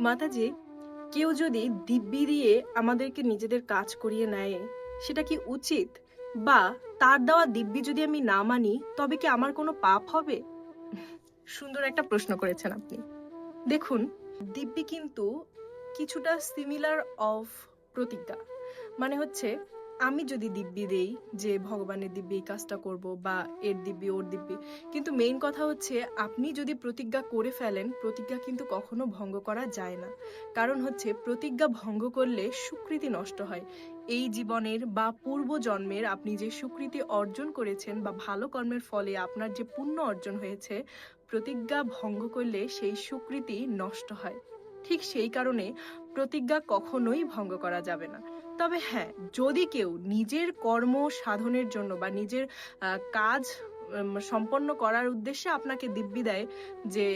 মাতাজি, কেউ যদি দিব্যি দিয়ে আমাদেরকে নিজেদের কাজ করিয়ে নেয়, সেটা কি উচিত? বা তার দেওয়া দিব্যি যদি আমি না মানি, তবে কি আমার কোনো পাপ হবে? সুন্দর একটা প্রশ্ন করেছেন আপনি। দেখুন, দিব্যি কিন্তু কিছুটা সিমিলার অফ প্রতিজ্ঞা। মানে হচ্ছে আমি যদি দিব্যি দেই যে ভগবানের দিব্যি এই কাজটা করব বা এর দিব্যি ওর দিব্যি, কিন্তু মেইন কথা হচ্ছে আপনি যদি প্রতিজ্ঞা করে ফেলেন, প্রতিজ্ঞা কিন্তু কখনো ভঙ্গ করা যায় না। কারণ হচ্ছে প্রতিজ্ঞা ভঙ্গ করলে সুকৃতি নষ্ট হয়। এই জীবনের বা পূর্ব জন্মের আপনি যে সুকৃতি অর্জন করেছেন বা ভালো কর্মের ফলে আপনার যে পুণ্য অর্জন হয়েছে, প্রতিজ্ঞা ভঙ্গ করলে সেই সুকৃতি নষ্ট হয়। ঠিক সেই কারণে প্রতিজ্ঞা কখনোই ভঙ্গ করা যাবে না। তবে হ্যাঁ যদি কেউ নিজের কর্ম সাধনের জন্য বা নিজের কাজ সম্পন্ন করার উদ্দেশ্যে আপনাকে দিব্যি দেয় যে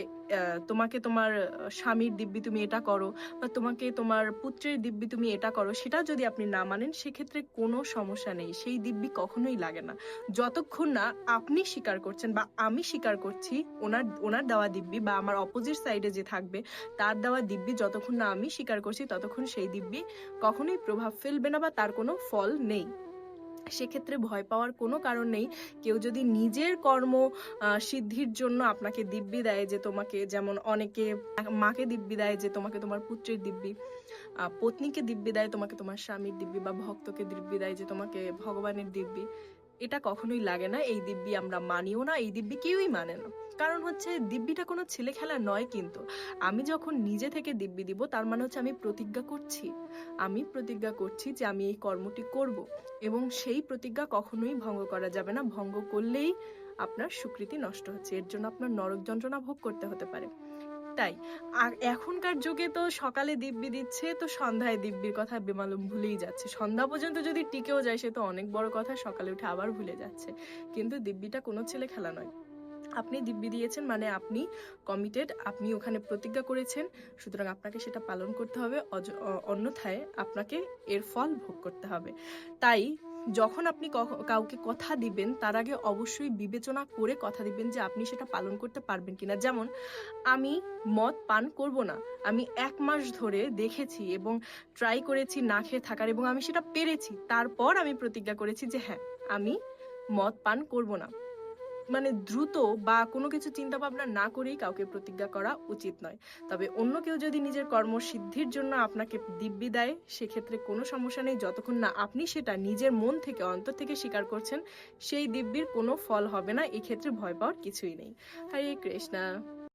তোমাকে তোমার স্বামীর দিব্যি তুমি এটা করো বা তোমাকে তোমার পুত্রের দিব্যি তুমি এটা করো, সেটা যদি আপনি না মানেন, সেক্ষেত্রে কোনো সমস্যা নেই। সেই দিব্যি কখনোই লাগে না। যতক্ষণ না আপনি স্বীকার করছেন বা আমি স্বীকার করছি, ওনার ওনার দেওয়া দিব্যি বা আমার অপোজিট সাইডে যে থাকবে, তার দেওয়া দিব্যি যতক্ষণ না আমি স্বীকার করছি, ততক্ষণ সেই দিব্যি কখনোই প্রভাব ফেলবে না বা তার কোনো ফল নেই। সেক্ষেত্রে ভয় পাওয়ার কোনো কারণ নেই। কেউ যদি নিজের কর্ম সিদ্ধির জন্য আপনাকে দিব্যি দেয় যে তোমাকে, যেমন অনেকে মাকে দিব্যি দেয় যে তোমাকে তোমার পুত্রের দিব্যি পত্নীকে দিব্যি দেয় তোমাকে তোমার স্বামীর দিব্যি বা ভক্তকে দিব্যি দেয় যে তোমাকে ভগবানের দিব্যি। এটা কখনোই লাগে না, এই দিব্যি আমরা মানিও না, এই দিব্যি কেউই মানে না। কারণ হচ্ছে দিব্যিটা কোনো ছেলে খেলা নয় কিন্তু। আমি যখন নিজে থেকে দিব্যি দিব, তার মানে হচ্ছে আমি প্রতিজ্ঞা করছি। আমি প্রতিজ্ঞা করছি যে আমি এই কর্মটি করব এবং সেই প্রতিজ্ঞা কখনোই ভঙ্গ করা যাবে না। ভঙ্গ করলেই আপনার স্বীকৃতি নষ্ট হচ্ছে। এর জন্য আপনার নরক যন্ত্রণা ভোগ করতে হতে পারে। তাই আর এখনকার যুগে তো সকালে দিব্যি দিচ্ছে, তো সন্ধ্যায় দিব্যির কথা বেমালুম ভুলেই যাচ্ছে। সন্ধ্যা পর্যন্ত যদি টিকেও যায়, সে তো অনেক বড় কথা, সকালে উঠে আবার ভুলে যাচ্ছে। কিন্তু দিব্যিটা কোনো ছেলে খেলা নয়। আপনি দিব্যি দিয়েছেন মানে আপনি কমিটেড আপনি ওখানে প্রতিজ্ঞা করেছেন, সুতরাং আপনাকে সেটা পালন করতে হবে অন্যথায় আপনাকে এর ফল ভোগ করতে হবে। তাই যখন আপনি কাউকে কথা দিবেন, তার আগে অবশ্যই বিবেচনা করে কথা দিবেন যে আপনি সেটা পালন করতে পারবেন কিনা। যেমন, আমি মদ পান করব না। আমি এক মাস ধরে দেখেছি এবং ট্রাই করেছি না খেয়ে থাকার এবং আমি সেটা পেরেছি। তারপর আমি প্রতিজ্ঞা করেছি যে হ্যাঁ আমি মদ পান করব না। মানে দ্রুত বা কোনো কিছু চিন্তা ভাবনা না করেই কাউকে প্রতিজ্ঞা করা উচিত নয়। তবে অন্য কেউ যদি নিজের কর্মসিদ্ধির জন্য আপনাকে দিব্যি দেয়, সেক্ষেত্রে কোনো সমস্যা নেই। যতক্ষণ না আপনি সেটা নিজের মন থেকে, অন্তর থেকে স্বীকার করছেন, সেই দিব্যির কোনো ফল হবে না। এক্ষেত্রে ভয় পাওয়ার কিছুই নেই। হরে কৃষ্ণা।